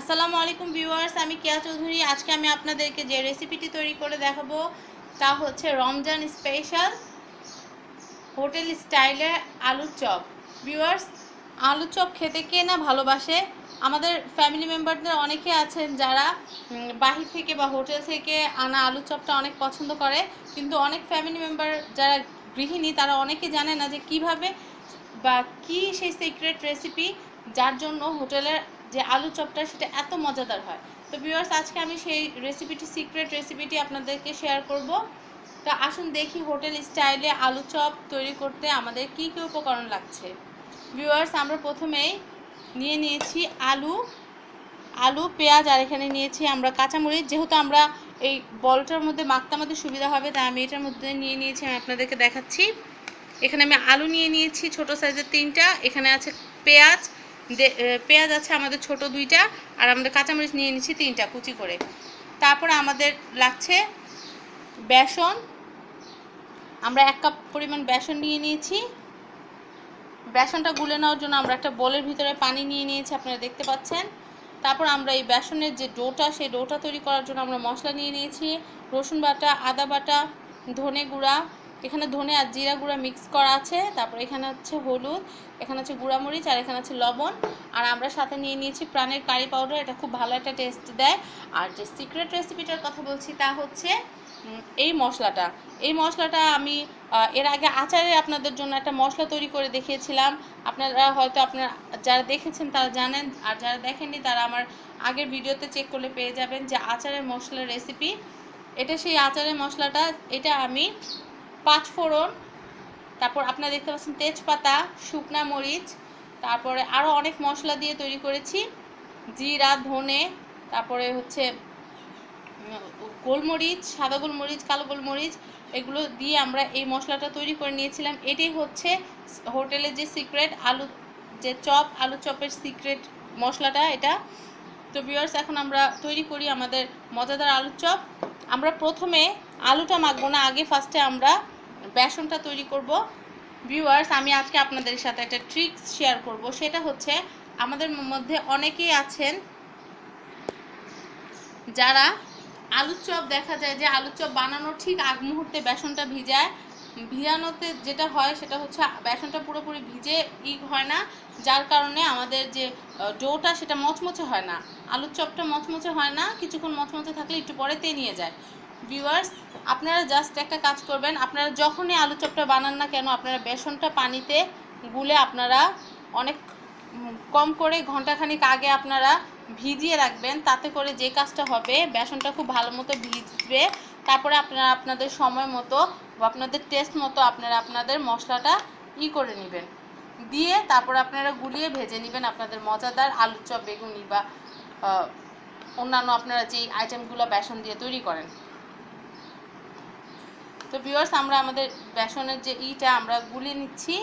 আসসালামু আলাইকুম ভিউয়ার্স, আমি কেয়া চৌধুরী। আজকে আমি আপনাদেরকে যে রেসিপিটি তৈরি করে দেখাবো, তা হচ্ছে রমজান স্পেশাল হোটেল স্টাইলের আলুর চপ। ভিউয়ার্স, আলুর চপ খেতে কে না ভালোবাসে? আমাদের ফ্যামিলি মেম্বারদের অনেকে আছেন যারা বাহির থেকে বা হোটেল থেকে আনা আলুর চপটা অনেক পছন্দ করে, কিন্তু অনেক ফ্যামিলি মেম্বার যারা গৃহিণী, তারা অনেকে জানে না যে কীভাবে বা কি সেই সিক্রেট রেসিপি যার জন্য হোটেলের যে আলু চপটা সেটা এত মজাদার হয়। তো ভিউয়ার্স আজকে আমি সেই রেসিপিটি সিক্রেট রেসিপিটি আপনাদেরকে শেয়ার করব। তো আসুন দেখি হোটেল স্টাইলে আলু চপ তৈরি করতে আমাদের কি কি উপকরণ লাগছে। ভিউয়ার্স আমরা প্রথমেই নিয়ে নিয়েছি আলু আলু, পেঁয়াজ, আর এখানে নিয়েছি আমরা কাঁচামরিচ। যেহেতু আমরা এই বলটার মধ্যে মাখতে আমাদের সুবিধা হবে, তাই আমি এটার মধ্যে নিয়ে নিয়েছি, আমি আপনাদেরকে দেখাচ্ছি। এখানে আমি আলু নিয়ে নিয়েছি, ছোট সাইজের তিনটা। এখানে আছে পেঁয়াজ পেঁয়াজ আছে আমাদের ছোট দুইটা, আর আমাদের কাঁচামরিচ নিয়ে নিচ্ছি তিনটা কুচি করে। তারপরে আমাদের লাগছে বেসন। আমরা এক কাপ পরিমাণ বেসন নিয়ে নিয়েছি। বেসনটা গুলে নেওয়ার জন্য আমরা একটা বোলের ভিতরে পানি নিয়ে নিয়েছি, আপনারা দেখতে পাচ্ছেন। তারপর আমরা এই বেসনের যে ডোটা, সেই ডোটা তৈরি করার জন্য আমরা মশলা নিয়ে নিয়েছি। রসুন বাটা, আদা বাটা, ধনে গুঁড়া এখানে ধনে আর জিরা গুঁড়া মিক্স করা আছে, তারপর এখানে হচ্ছে হলুদ, এখানে হচ্ছে গুঁড়া মরিচ, আর এখানে আছে লবণ। আর আমরা সাথে নিয়ে নিয়েছি প্রাণের কারি পাউডার এটা খুব ভালো একটা টেস্ট দেয়। আর যে সিক্রেট রেসিপিটার কথা বলছি তা হচ্ছে এই মশলাটা। এই মশলাটা আমি এর আগে আচারে আপনাদের জন্য একটা মশলা তৈরি করে দেখিয়েছিলাম। আপনারা হয়তো আপনারা, যারা দেখেছেন তারা জানেন, আর যারা দেখেননি তারা আমার আগের ভিডিওতে চেক করলে পেয়ে যাবেন যে আচারের মশলার রেসিপি এটা সেই আচারের মশলাটা, এটা আমি পাঁচ ফোড়ন তারপর আপনারা দেখতে পাচ্ছেন তেজপাতা, শুকনা মরিচ, তারপরে আরও অনেক মশলা দিয়ে তৈরি করেছি। জিরা, ধনে, তারপরে হচ্ছে গোলমরিচ, সাদা গোলমরিচ, কালো গোলমরিচ, এগুলো দিয়ে আমরা এই মশলাটা তৈরি করে নিয়েছিলাম। এটাই হচ্ছে হোটেলের যে সিক্রেট, আলু, যে চপ, আলু চপের সিক্রেট মশলাটা এটা। তো ভিউয়ার্স এখন আমরা তৈরি করি আমাদের মজাদার আলুর চপ। আমরা প্রথমে আলুটা মাখবো না, আগে ফার্স্টে আমরা বেসনটা তৈরি করব। ভিউয়ার্স আমি আজকে আপনাদের সাথে একটা ট্রিক্স শেয়ার করব। সেটা হচ্ছে, আমাদের মধ্যে অনেকেই আছেন যারা আলুর চপ দেখা যায় যে আলুর চপ বানানোর ঠিক আগ মুহূর্তে বেসনটা ভিজায়। ভিজানোতে যেটা হয়, সেটা হচ্ছে বেসনটা পুরোপুরি ভিজে ই হয় না। যার কারণে আমাদের যে ডোটা সেটা মচমচে হয় না। আলুর চপটা মচমচে হয় না। কিছুক্ষণ মচমচে থাকলে একটু পরে নিয়ে যায়। ভিউয়ার্স আপনারা জাস্ট একটা কাজ করবেন, আপনারা যখনই আলু চপটা বানান না কেন, আপনারা বেসনটা পানিতে গুলে আপনারা অনেক কম করে ঘন্টাখানিক আগে আপনারা ভিজিয়ে রাখবেন, তাতে করে যে কাজটা হবে, বেসনটা খুব ভালো মতো ভিজবে, তারপরে আপনারা আপনাদের সময় মতো বা আপনাদের টেস্ট মতো আপনারা আপনাদের মশলাটা ই করে নেবেন। দিয়ে তারপর আপনারা গুলিয়ে ভেজে নেবেন আপনাদের মজাদার আলুর চপ, বেগুনি বা অন্যান্য আপনারা যেই আইটেমগুলো বেসন দিয়ে তৈরি করেন। তো ভিউয়ার্স আমরা আমাদের বেসনের যে ইটা, আমরা গুলিয়ে নিচ্ছি।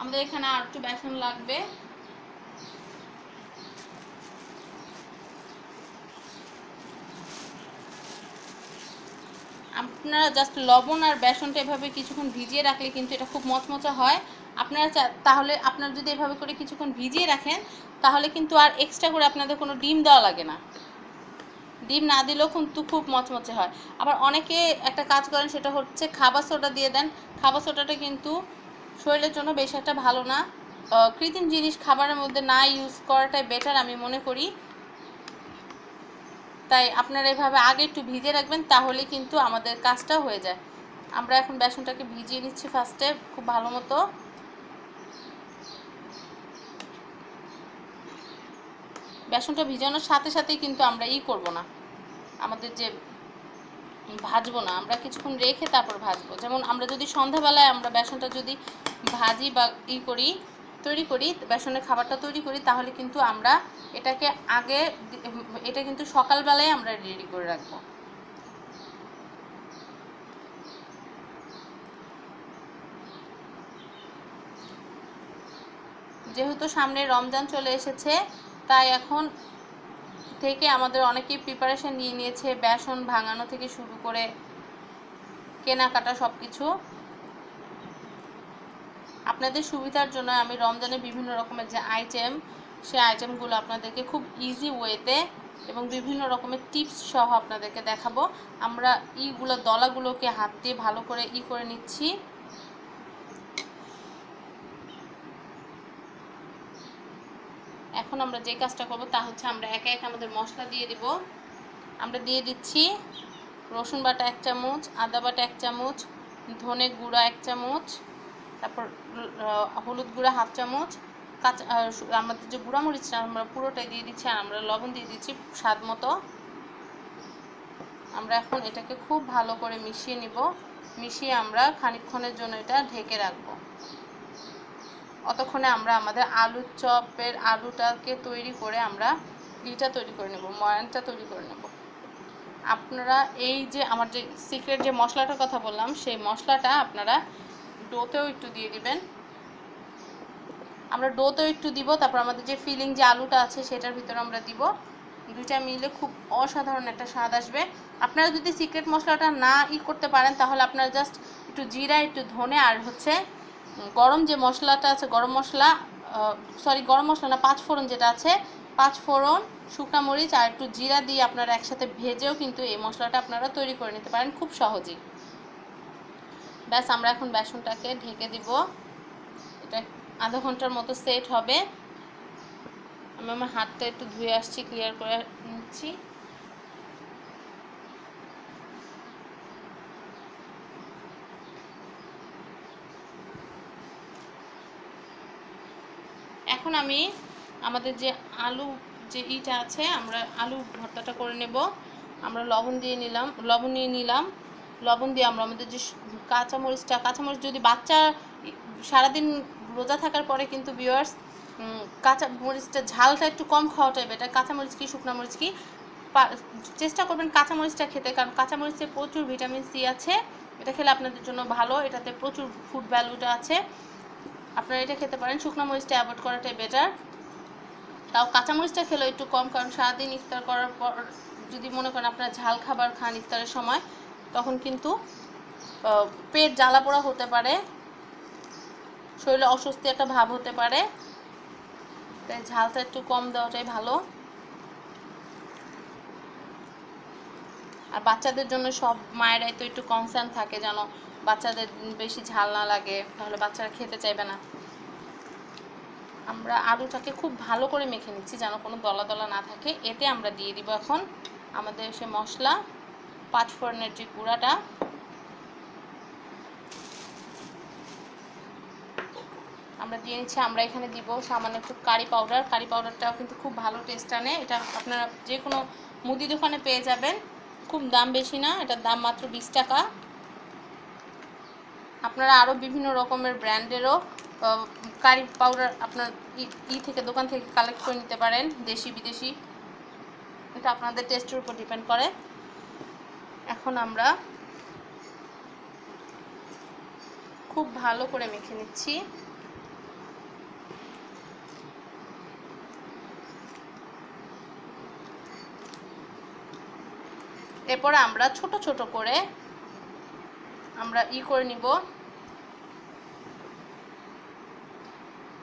আমাদের এখানে আর একটু বেসন লাগবে। আপনারা জাস্ট লবণ আর বেসনটা এভাবে কিছুক্ষণ ভিজিয়ে রাখলে কিন্তু এটা খুব মচমচা হয়। আপনারা তাহলে আপনারা যদি এভাবে করে কিছুক্ষণ ভিজিয়ে রাখেন, তাহলে কিন্তু আর এক্সট্রা করে আপনাদের কোনো ডিম দেওয়া লাগে না। ডিম না দিলেও কিন্তু খুব মচমচে হয়। আবার অনেকে একটা কাজ করেন, সেটা হচ্ছে খাবার সোডা দিয়ে দেন। খাবার সোডাটা কিন্তু শরীরের জন্য বেশ একটা ভালো না। কৃত্রিম জিনিস খাবারের মধ্যে না ইউজ করাটাই বেটার আমি মনে করি। তাই আপনারা এভাবে আগে একটু ভিজে রাখবেন, তাহলে কিন্তু আমাদের কাজটা হয়ে যায়। আমরা এখন বেসনটাকে ভিজিয়ে নিচ্ছি ফার্স্টে খুব ভালো মতো। বেসনটা ভিজানোর সাথে সাথেই কিন্তু আমরা ই করব না। আমাদের যে ভাজবো না, আমরা কিছুক্ষণ রেখে তারপর ভাজবো। যেমন আমরা যদি সন্ধ্যাবেলায় আমরা বেসনটা যদি ভাজি বা ই করি, তৈরি করি, বেসনের খাবারটা তৈরি করি, তাহলে কিন্তু আমরা এটাকে আগে এটা কিন্তু সকালবেলায় আমরা রেডি করে রাখব। যেহেতু সামনে রমজান চলে এসেছে, তাই এখন থেকে আমাদের অনেকেই প্রিপারেশন নিয়ে নিয়েছে, বেসন ভাঙানো থেকে শুরু করে কেনাকাটা সব কিছু আপনাদের সুবিধার জন্য আমি রমজানের বিভিন্ন রকমের যে আইটেম সেই আইটেমগুলো আপনাদেরকে খুব ইজি ওয়েতে এবং বিভিন্ন রকমের টিপস সহ আপনাদেরকে দেখাবো। আমরা ইগুলো, দলাগুলোকে হাত দিয়ে ভালো করে ই করে নিচ্ছি। এখন আমরা যে কাজটা করব তা হচ্ছে আমরা একে একে আমাদের মশলা দিয়ে দিব। আমরা দিয়ে দিচ্ছি রসুন বাটা এক চামচ, আদা বাটা এক চামচ, ধনে গুঁড়া এক চামচ, তারপর হলুদ গুঁড়া হাফ চামচ, কাঁচা আমাদের যে গুঁড়া মরিচটা আমরা পুরোটাই দিয়ে দিচ্ছি আর আমরা লবণ দিয়ে দিচ্ছি স্বাদ মতো। আমরা এখন এটাকে খুব ভালো করে মিশিয়ে নিব। মিশিয়ে আমরা খানিকক্ষণের জন্য এটা ঢেকে রাখব। অতক্ষণে আমরা আমাদের আলুর চপের আলুটাকে তৈরি করে আমরা ইটা তৈরি করে নেব, ময়ানটা তৈরি করে নেব। আপনারা এই যে আমার যে সিক্রেট যে মশলাটার কথা বললাম, সেই মশলাটা আপনারা ডোতেও একটু দিয়ে দিবেন। আমরা ডোতেও একটু দিব, তারপর আমাদের যে ফিলিং যে আলুটা আছে, সেটার ভিতরে আমরা দিব। দুইটা মিলে খুব অসাধারণ একটা স্বাদ আসবে। আপনারা যদি সিক্রেট মশলাটা না ই করতে পারেন, তাহলে আপনারা জাস্ট একটু জিরা, একটু ধনে, আর হচ্ছে গরম যে মশলাটা আছে, গরম মশলা সরি গরম মশলা না, পাঁচ ফোড়ন যেটা আছে, পাঁচ ফোড়ন, শুকনা মরিচ আর একটু জিরা দিয়ে আপনারা একসাথে ভেজেও কিন্তু এই মশলাটা আপনারা তৈরি করে নিতে পারেন খুব সহজেই। ব্যাস, আমরা এখন বেসনটাকে ঢেকে দিব। এটা আধা ঘণ্টার মতো সেট হবে। আমি আমার হাতটা একটু ধুয়ে আসছি ক্লিয়ার করে নিচ্ছি এখন আমি আমাদের যে আলু, যে ইটা আছে, আমরা আলু ভর্তাটা করে নেব। আমরা লবণ দিয়ে নিলাম, লবণ নিয়ে নিলাম। লবণ দিয়ে আমরা আমাদের যে কাঁচামরিচটা, কাঁচামরিচ যদি বাচ্চা সারাদিন রোজা থাকার পরে কিন্তু ভিউয়ার্স কাঁচা মরিচটা ঝালটা একটু কম খাওয়াটাই বেটার কাঁচামরিচ কি, শুকনো মরিচ কি? চেষ্টা করবেন কাঁচামরিচটা খেতে, কারণ কাঁচামরিচে প্রচুর ভিটামিন সি আছে। এটা খেলে আপনাদের জন্য ভালো। এটাতে প্রচুর ফুড ভ্যালুটা আছে। আপনারা এটা খেতে পারেন। শুকনো মরিচটা অ্যাভয়েড করাটাই বেটার তাও কাঁচামরিচটা খেলেও একটু কম, কারণ সারাদিন ইফতার করার পর যদি মনে করেন আপনারা ঝাল খাবার খান ইফতারের সময়, তখন কিন্তু পেট জ্বালা পোড়া হতে পারে। শরীরে অস্বস্তি একটা ভাব হতে পারে। তাই ঝালটা একটু কম দেওয়াটাই ভালো। আর বাচ্চাদের জন্য সব মায়েরাই তো একটু কনসার্ন থাকে যেন বাচ্চাদের বেশি ঝাল না লাগে, তাহলে বাচ্চারা খেতে চাইবে না। আমরা আলুটাকে খুব ভালো করে মেখে নিচ্ছি যেন কোনো দলা দলা না থাকে। এতে আমরা দিয়ে দিব এখন আমাদের সে মশলা পাঁচ ফোড়নের যে গুঁড়াটা। আমরা দিয়ে নিচ্ছি, আমরা এখানে দিব সামান্য একটু কারি পাউডার। কারি পাউডারটাও কিন্তু খুব ভালো টেস্ট আনে। এটা আপনারা যে কোনো মুদি দোকানে পেয়ে যাবেন। খুব দাম বেশি না, এটার দাম মাত্র বিশ টাকা। আপনারা আরও বিভিন্ন রকমের ব্র্যান্ডেরও কারি পাউডার আপনার ই- থেকে দোকান থেকে কালেক্ট করে নিতে পারেন, দেশি, বিদেশি। এটা আপনাদের টেস্টের উপর ডিপেন্ড করে। এখন আমরা খুব ভালো করে মেখে নিচ্ছি। এরপরে আমরা ছোট ছোট করে আমরা ই করে নিব।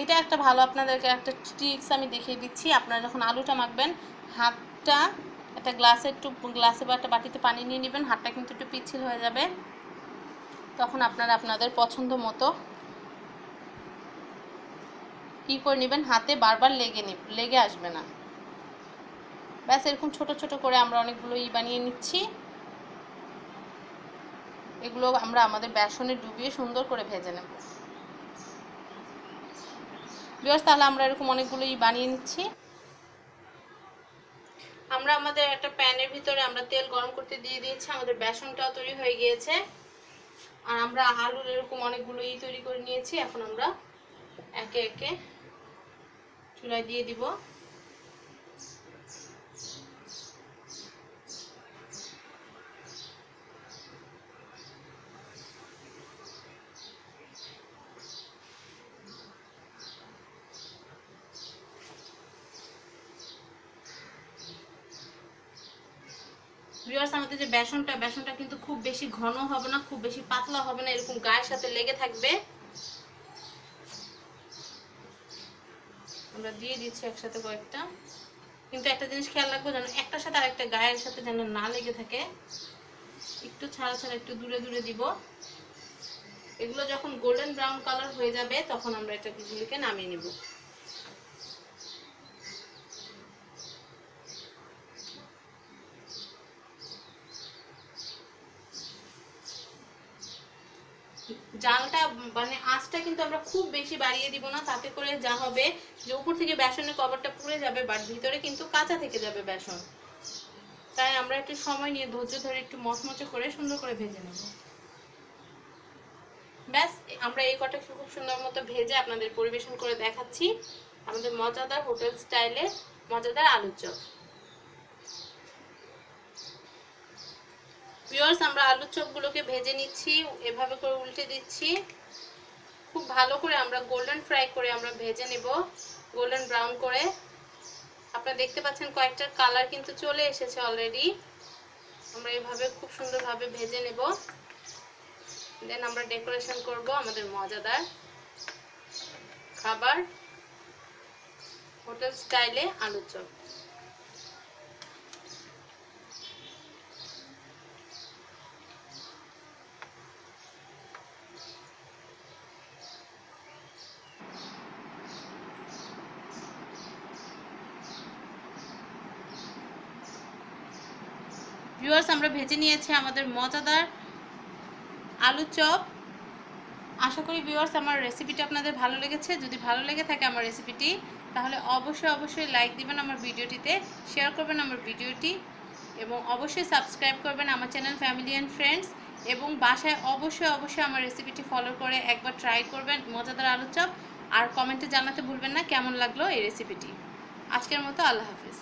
এটা একটা ভালো আপনাদেরকে একটা ট্রিক্স আমি দেখিয়ে দিচ্ছি। আপনারা যখন আলুটা মাখবেন, হাতটা একটা গ্লাসে একটু গ্লাসে বা একটা বাটিতে পানি নিয়ে নেবেন, হাতটা কিন্তু একটু পিচ্ছিল হয়ে যাবে। তখন আপনারা আপনাদের পছন্দ মতো কি করে নেবেন, হাতে বারবার লেগে লেগে আসবে না। ব্যাস, এরকম ছোট ছোট করে আমরা অনেকগুলো ই বানিয়ে নিচ্ছি। এগুলো আমরা আমাদের বেসনে ডুবিয়ে সুন্দর করে ভেজে নেব। বিকজ তাহলে আমরা এরকম অনেকগুলোই বানিয়ে নিচ্ছি। আমরা আমাদের একটা প্যানের ভিতরে আমরা তেল গরম করতে দিয়ে দিয়েছি, আমাদের বেসনটাও তৈরি হয়ে গিয়েছে। আর আমরা আলুর এরকম অনেকগুলোই তৈরি করে নিয়েছি, এখন আমরা একে একে চুলায় দিয়ে দিব। ভিউয়ার্স আমাদের যে বেসনটা বেসনটা কিন্তু খুব বেশি ঘন হবে না, খুব বেশি পাতলা হবে না, এরকম গায়ের সাথে লেগে থাকবে। আমরা দিয়ে দিচ্ছি একসাথে কয়েকটা। কিন্তু একটা জিনিস খেয়াল রাখব যেন, একটার সাথে আর একটা গায়ের সাথে যেন না লেগে থাকে। একটু ছাড়া ছাড়া একটু দূরে দূরে দিব। এগুলো যখন গোল্ডেন ব্রাউন কালার হয়ে যাবে, তখন আমরা এটাগুলিকে নামিয়ে নেব। জালটা মানে আঁচটা কিন্তু আমরা খুব বেশি বাড়িয়ে দিব না, তাতে করে যা হবে যে উপর থেকে বেসনের কভারটা পুড়ে যাবে বাট ভিতরে কিন্তু কাঁচা থেকে যাবে বেসন। তাই আমরা একটু সময় নিয়ে ধৈর্য ধরে একটু মচমচে করে সুন্দর করে ভেজে নেব। ব্যাস, আমরা এই কটা খুব সুন্দর মতো ভেজে আপনাদের পরিবেশন করে দেখাচ্ছি। আমাদের মজাদার হোটেল স্টাইলে মজাদার আলুর চপ। ভিউয়ার্স আমরা আলুর চপগুলোকে ভেজে নিচ্ছি, এভাবে করে উল্টে দিচ্ছি। খুব ভালো করে আমরা গোল্ডেন ফ্রাই করে আমরা ভেজে নেব গোল্ডেন ব্রাউন করে। আপনারা দেখতে পাচ্ছেন কয়েকটার কালার কিন্তু চলে এসেছে অলরেডি আমরা এভাবে খুব সুন্দরভাবে ভেজে নেব। দেন আমরা ডেকোরেশন করব আমাদের মজাদার খাবার। হোটেল স্টাইলে আলুর চপ। ভিউয়ার্স আমরা ভেজে নিয়েছি আমাদের মজাদার আলু চপ। আশা করি ভিউয়ার্স আমার রেসিপিটি আপনাদের ভালো লেগেছে। যদি ভালো লেগে থাকে আমার রেসিপিটি তাহলে অবশ্যই অবশ্যই লাইক দিবেন আমার ভিডিওটিতে শেয়ার করবেন আমার ভিডিওটি, এবং অবশ্যই সাবস্ক্রাইব করবেন আমার চ্যানেল ফ্যামিলি অ্যান্ড ফ্রেন্ডস এবং বাসায় অবশ্যই অবশ্যই আমার রেসিপিটি ফলো করে একবার ট্রাই করবেন মজাদার আলু চপ। আর কমেন্টে জানাতে ভুলবেন না, কেমন লাগল এই রেসিপিটি আজকের মতো আল্লাহ হাফিজ।